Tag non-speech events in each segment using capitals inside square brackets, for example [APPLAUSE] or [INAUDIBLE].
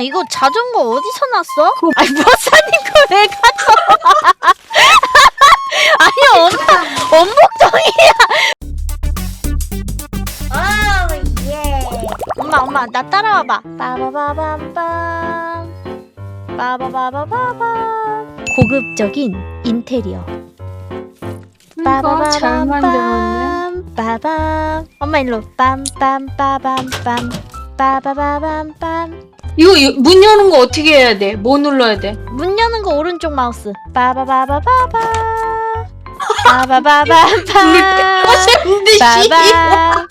이거 자전거 어디서 났어? 아니 버사님 거왜 가져와? 아니 엄마 원복동이야. 오 예. 엄마 엄마 나 따라와봐. 빠바바밤빰 빠바바바바밤 고급적인 인테리어. 이거 잘 만들었네. 빠밤 엄마 일로 빰빰 빠밤 빰 빠바바밤 빰 이거 이- 문 여는 거 어떻게 해야 돼? 뭐 눌러야 돼? 문 여는 거 오른쪽 마우스. 빠바바바바바. 근데 빠밤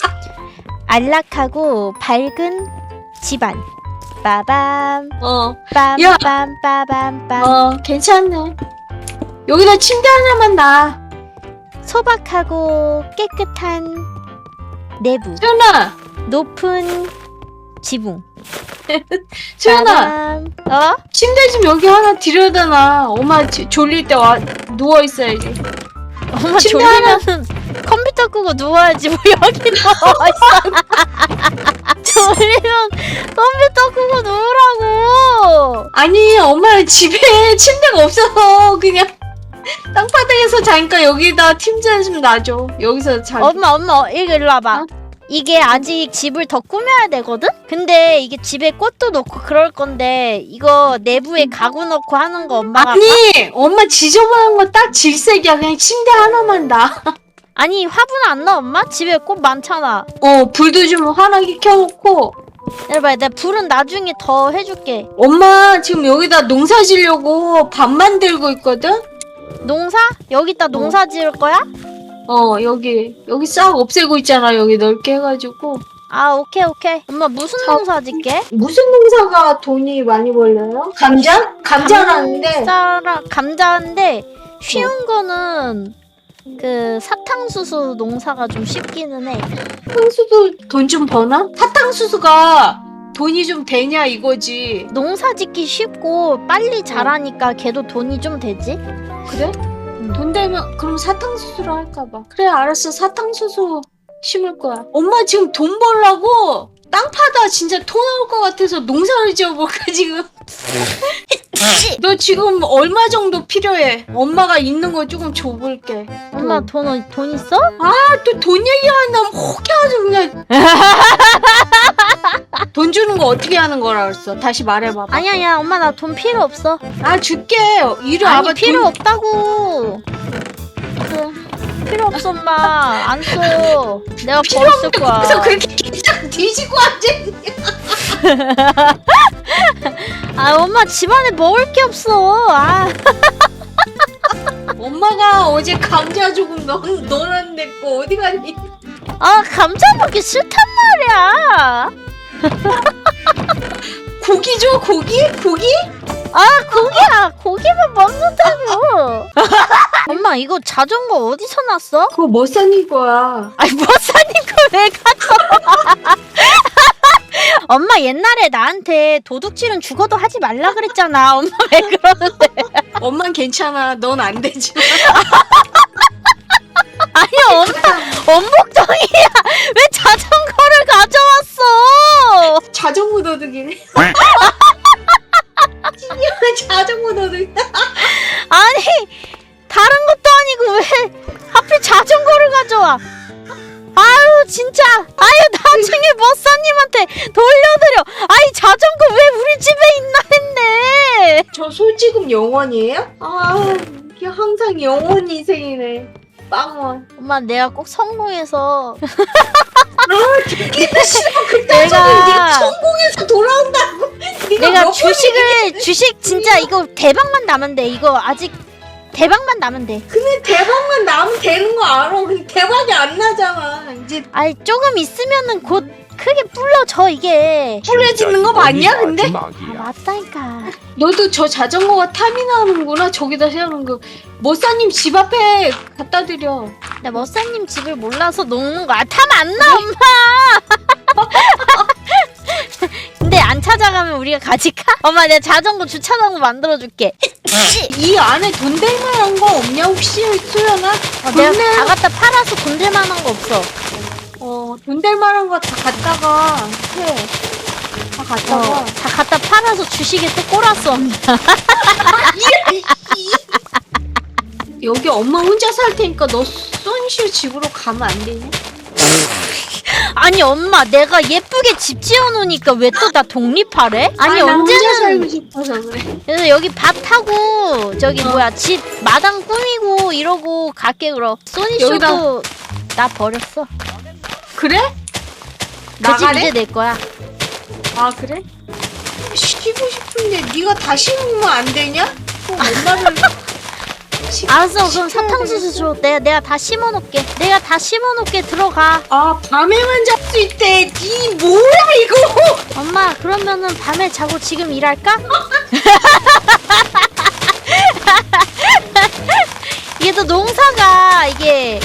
안락하고 밝은 집안. 빠밤. 어, 야. 빰빰 빠밤 빰. 어, 괜찮네. 여기다 침대 하나만 놔. 소박하고 깨끗한 내부. 수연아, 높은 지붕 [LAUGHS] 수연아, 빠밤. 어? 침대 좀 여기 하나 들여다 놔. 엄마 지- 졸릴 때 와, 누워 있어야지. 엄마 침대 졸리면은 [LAUGHS] 컴퓨터 끄고 누워야지 뭐 여기 누워있어 [LAUGHS] 졸리면 컴퓨터 끄고 누우라고 아니, 엄마 집에 침대가 없어서 그냥 땅바닥에서 자니까 여기다 침대 좀 놔줘. 여기서 자. 엄마 엄마 이거 일로 와봐 어? 이게 아직 집을 더 꾸며야 되거든? 근데 이게 집에 꽃도 넣고 그럴 건데 이거 내부에 가구 넣고 하는 거 엄마가 아니, 엄마 지저분한 거 딱 질색이야. 그냥 침대 하나만 놔. [LAUGHS] 아니 화분 안 넣어 엄마? 집에 꽃 많잖아 어, 불도 좀 환하게 켜놓고. 여봐 내가 불은 나중에 더 해줄게 엄마 지금 여기다 농사 지려고 밥 만들고 있거든? 농사? 여기다 농사 지을 거야? 어, 여기, 여기 싹 없애고 있잖아. 여기 넓게 해가지고. 아 오케이 오케이 엄마 무슨 자- 농사 짓게? 무슨 농사가 돈이 많이 벌려요? 감자? 감자라는데. 감자랑 감자인데 쉬운 거는 그 사탕수수 농사가 좀 쉽기는 해. 향수도 돈좀 버나? 사탕수수가 돈이 좀 되냐 이거지. 농사 짓기 쉽고 빨리 자라니까 걔도 돈이 좀 되지. 그래? 돈 되면 그럼 사탕수수로 할까봐. 그래 알았어 사탕수수 심을 거야. 엄마 지금 돈 벌라고 땅 파다 진짜 토 나올 것 같아서 농사를 지어볼까 지금. 너 지금 얼마 정도 필요해? 엄마가 있는 거 조금 줘볼게. 엄마 돈돈 있어? 아 또 돈 얘기만 나면 혹해가지고 그냥 [LAUGHS] 돈 주는 거 어떻게 하는 거라 그랬어? 다시 말해봐봐. 아니야 아니야 엄마 나 돈 필요 없어. 아 줄게. 이리 아니 와봐. 필요 돈- 없다고. 그, 필요 없어 엄마 안 써. 내가 필요 벌었을 거야. 거기서 그렇게 뒤지고 앉아있냐? [LAUGHS] 아 엄마 집안에 먹을 게 없어. 아 [LAUGHS] 엄마가 어제 감자 조금 넣, 넣어놨는데 그 어디 갔니? 아 감자 먹기 싫단 말이야. 고기 줘 고기? 고기? 아 고기야 고기만 먹는다고. [LAUGHS] 엄마 이거 자전거 어디서 났어? 그거 뭐 사는 거야? 아니 뭐 사니 거왜 가져와? 엄마 옛날에 나한테 도둑질은 죽어도 하지 말라 그랬잖아. 엄마 왜 그러는데? 엄만 괜찮아. 넌 안 되지. [LAUGHS] 아니 엄마 원복동이야. 왜 자전거를 가져왔어? 자전거 도둑이네. [LAUGHS] 자전거 도둑. 아니 다른 것도 아니고 왜 하필 자전거를 가져와? 아유 진짜 아유 나중에 머싸님한테 돌려드려. 아이 자전거 왜 우리 집에 있나 했네. 저 솔직금 영원이에요? 아, 이게 항상 영원 인생이네. 빵원. 엄마 내가 꼭 성공해서 듣기도 싫어. 주식 진짜 이거 대박만 나면 돼. 이거 아직 대박만 나면 돼. 근데 대박만 나면 되는 거 알아. 근데 대박이 안 나잖아. 이제 아이 조금 있으면은 곧 크게 불러져 이게. 불려지는 거 맞냐, 근데? 아 맞다니까. 너도 저 자전거가 탐이 나는구나. 저기다 세우는 거. 머싸님 집 앞에 갖다 드려. 나 머싸님 집을 몰라서 녹는 거야. 타면 안 나, 엄마. [LAUGHS] 안 찾아가면 우리가 가질까? 엄마 내가 자전거 주차장도 만들어줄게. 이 안에 돈 될 만한 거 없냐, 혹시, 수연아? 어, 내가 다 갖다 팔아서 돈 될 만한 거 없어. 어, 돈 될 만한 거 다 갖다가 해. 다 갖다가. 어, 다 갖다 팔아서 주식에 또 꼬랐어. 여기 엄마 혼자 살 테니까 너 소니슈 집으로 가면 안 되냐? 아니 엄마 내가 예쁘게 집 지어놓으니까 왜 또 나 독립하래? 아니 나 혼자 언제는 살고 싶어서 그래. 그래서 여기 밭하고 저기 뭐야 집 마당 꾸미고 이러고 갈게 그럼 소니쇼도 나 버렸어 그래? 그집 나가래? 이제 내 거야 아 그래? 쉬고 싶은데 네가 다시 오면 안 되냐? 또 엄마를 [LAUGHS] 시- 알았어 그럼 사탕수수 줘 내가 내가 다 심어놓게 내가 다 심어놓게 들어가 아 밤에만 잘 수 있대. 이 뭐야 이거? 엄마 그러면은 밤에 자고 지금 일할까? [LAUGHS] 이게 또 농사가 이게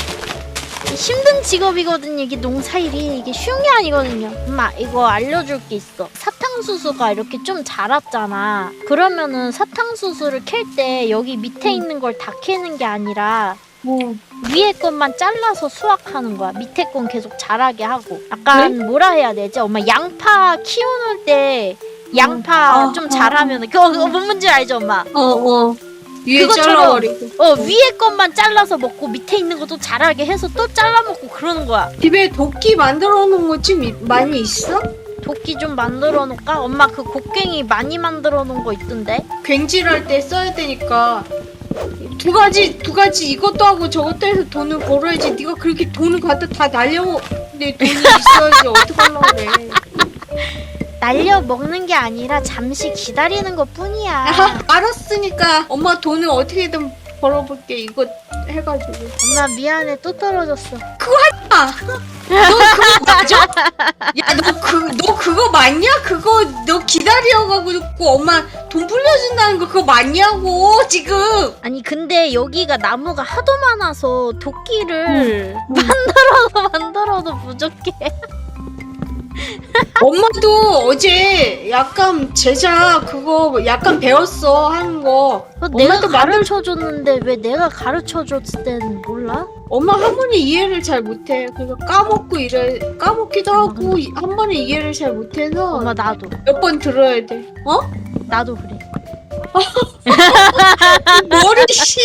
힘든 직업이거든요. 이게 농사일이 이게 쉬운 게 아니거든요. 엄마 이거 알려줄 게 있어. 사 탕수수가 이렇게 좀 자랐잖아. 그러면은 사탕수수를 캘 때 여기 밑에 있는 걸 다 캐는 게 아니라 뭐 위에 것만 잘라서 수확하는 거야. 밑에 건 계속 자라게 하고. 약간 뭐라 해야 되지? 엄마 양파 키우는 때 양파 어, 좀 어, 자라면 그거 그거 뭔 문제 알죠, 엄마? 어, 어. 위에 그것처럼- 잘라버리고. 어 위에 것만 잘라서 먹고 밑에 있는 것도 자라게 해서 또 잘라 먹고 그러는 거야. 집에 도끼 만들어 놓은 거좀 많이 있어? 도끼 좀 만들어 놓을까? 엄마 그 곡괭이 많이 만들어 놓은 거 있던데. 괭질할 때 써야 되니까 두 가지 두 가지 이것도 하고 저것도 해서 돈을 벌어야지 네가 그렇게 돈을 갖다 다 날려 내 돈이 있어야지 어떡하려고 그래 [LAUGHS] 날려 먹는 게 아니라 잠시 기다리는 것 뿐이야. 아, 알았으니까 엄마 돈을 어떻게든 벌어볼게 이거 해가지고 엄마 미안해 또 떨어졌어. 아, 너 그거 맞아? 야, 너 그, 너 그거 맞냐? 그거 너 기다려가지고 엄마 돈 불려준다는 거 그거 맞냐고 지금? 아니 근데 여기가 나무가 하도 많아서 도끼를 음. [LAUGHS] 만들어도 만들어도 부족해. 엄마도 어제 약간 제작 그거 약간 배웠어 하는 거. 그거 내가 엄마도 만들- 가르쳐 줬는데 왜 내가 가르쳐 줬을 때는 몰라? 엄마 한 번에 이해를 잘 못해. 그래서 까먹고 이래 까먹기도 하고 이- 한 번에 이해를 잘 못해서 엄마 나도 몇 번 들어야 돼. 어? 나도 그래. [LAUGHS] 머리 씨.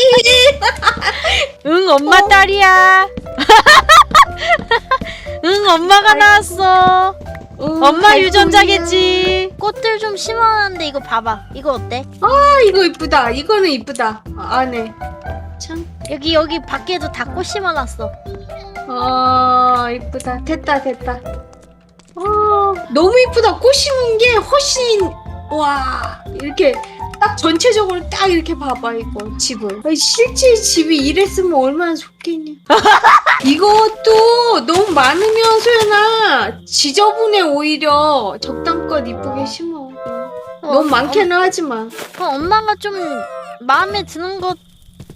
[LAUGHS] 응 엄마 어. 딸이야. [LAUGHS] 응 엄마가 나왔어. 응, 엄마. 유전자겠지. 꽃들 좀 심어놨는데 이거 봐봐. 이거 어때? 아 이거 이쁘다. 이거는 이쁘다. 아, 안에. 참. 여기 여기 밖에도 다 꽃 심어놨어. 아 이쁘다. 됐다 됐다. 아 너무 이쁘다. 꽃 심은 게 훨씬 와 이렇게 딱 전체적으로 딱 이렇게 봐봐 이거 집을. 아니, 실제 집이 이랬으면 얼마나 좋겠냐. [LAUGHS] 이것도 너무 많으면 소연아 지저분해 오히려 적당껏 이쁘게 심어. 어, 너무 많게는 하지 마. 어, 엄마가 좀 마음에 드는 것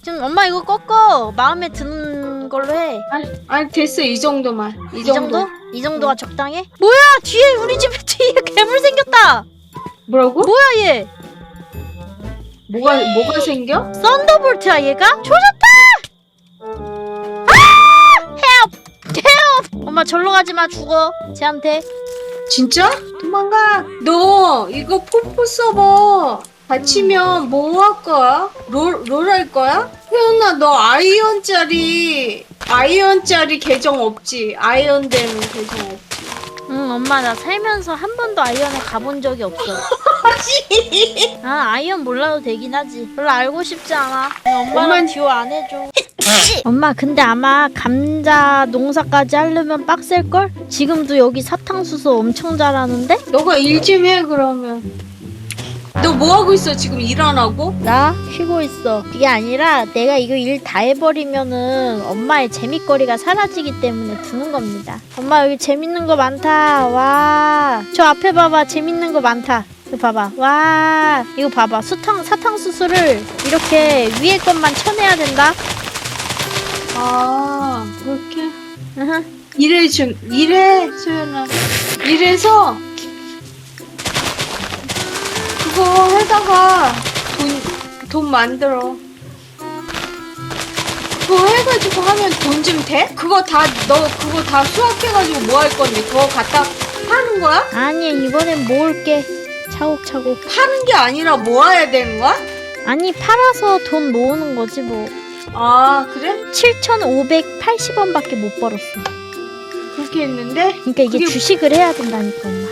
좀 엄마 이거 꺾어 마음에 드는 걸로 해. 아니, 아니 됐어 이 정도만. 이, 이 정도. 정도? 이 정도가 적당해? 뭐야 뒤에 우리 집에 [LAUGHS] 뒤에 괴물 생겼다. 뭐라고? 뭐야 얘? 뭐가 뭐가 생겨? 썬더볼트야 얘가? 조졌다! 아! 헬프! 헬프! 엄마 절로 가지 마 죽어 쟤한테. 진짜? 도망가. 너 이거 포포 서버 다치면 뭐 할 거야? 롤 롤 할 거야? 혜연아 너 아이언짜리 아이언짜리 계정 없지? 아이언 되는 계정 없지? 응 엄마 나 살면서 한 번도 아이언에 가본 적이 없어. [LAUGHS] 아 아이언 몰라도 되긴 하지. 별로 알고 싶지 않아. 엄만- 듀오 안 해줘. [LAUGHS] 엄마 근데 아마 감자 농사까지 하려면 빡셀걸? 지금도 여기 사탕수수 엄청 잘하는데? 너가 일 좀 해 그러면. 너 뭐 하고 있어 지금 일 안 하고? 나 쉬고 있어. 그게 아니라 내가 이거 일 다 해버리면은 엄마의 재밌거리가 사라지기 때문에 두는 겁니다. 엄마 여기 재밌는 거 많다. 와. 저 앞에 봐봐. 재밌는 거 많다. 이거 봐봐. 와. 이거 봐봐. 수탕, 사탕수수를 이렇게 위에 것만 쳐내야 된다. 아 그렇게 으흠. 일해 좀 일해 소연아. 일해서 그거 해다가 돈, 돈 만들어. 그거 해가지고 하면 돈 좀 돼? 그거 다, 너 그거 다 수확해가지고 뭐 할 건데? 그거 갖다 파는 거야? 아니, 이번엔 모을게. 차곡차곡. 파는 게 아니라 모아야 되는 거야? 아니 팔아서 돈 모으는 거지 뭐. 아 그래? 7,580원밖에 못 벌었어. 그렇게 했는데 그러니까 이게 그게- 주식을 해야 된다니까 엄마.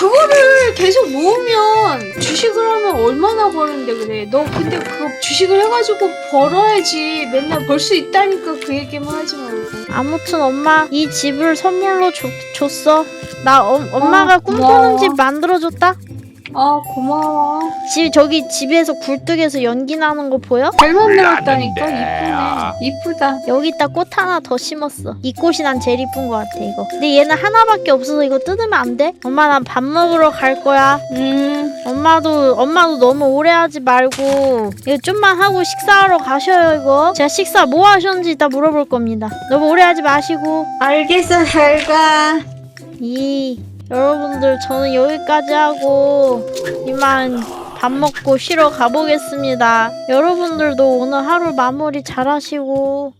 그거를 계속 모으면 주식을 하면 얼마나 버는데 그래 너 근데 그거 주식을 해가지고 벌어야지 맨날 벌 수 있다니까 그 얘기만 하지 말고 아무튼 엄마 이 집을 선물로 줘, 줬어. 나 엄, 엄마가 어, 꿈꾸는 고마워. 집 만들어줬다. 아 고마워 집 저기 집에서 굴뚝에서 연기 나는 거 보여? 잘 만들었다니까. 이쁘네 이쁘다 여기다 꽃 하나 더 심었어. 이 꽃이 난 제일 이쁜 것 같아 이거. 근데 얘는 하나밖에 없어서 이거 뜯으면 안 돼? 엄마 난 밥 먹으러 갈 거야. 음 엄마도 엄마도 너무 오래 하지 말고 이거 좀만 하고 식사하러 가셔요 이거. 제가 식사 뭐 하셨는지 이따 물어볼 겁니다. 너무 오래 하지 마시고. 알겠어 잘 가 이 여러분들 저는 여기까지 하고 이만 밥 먹고 쉬러 가보겠습니다. 여러분들도 오늘 하루 마무리 잘 하시고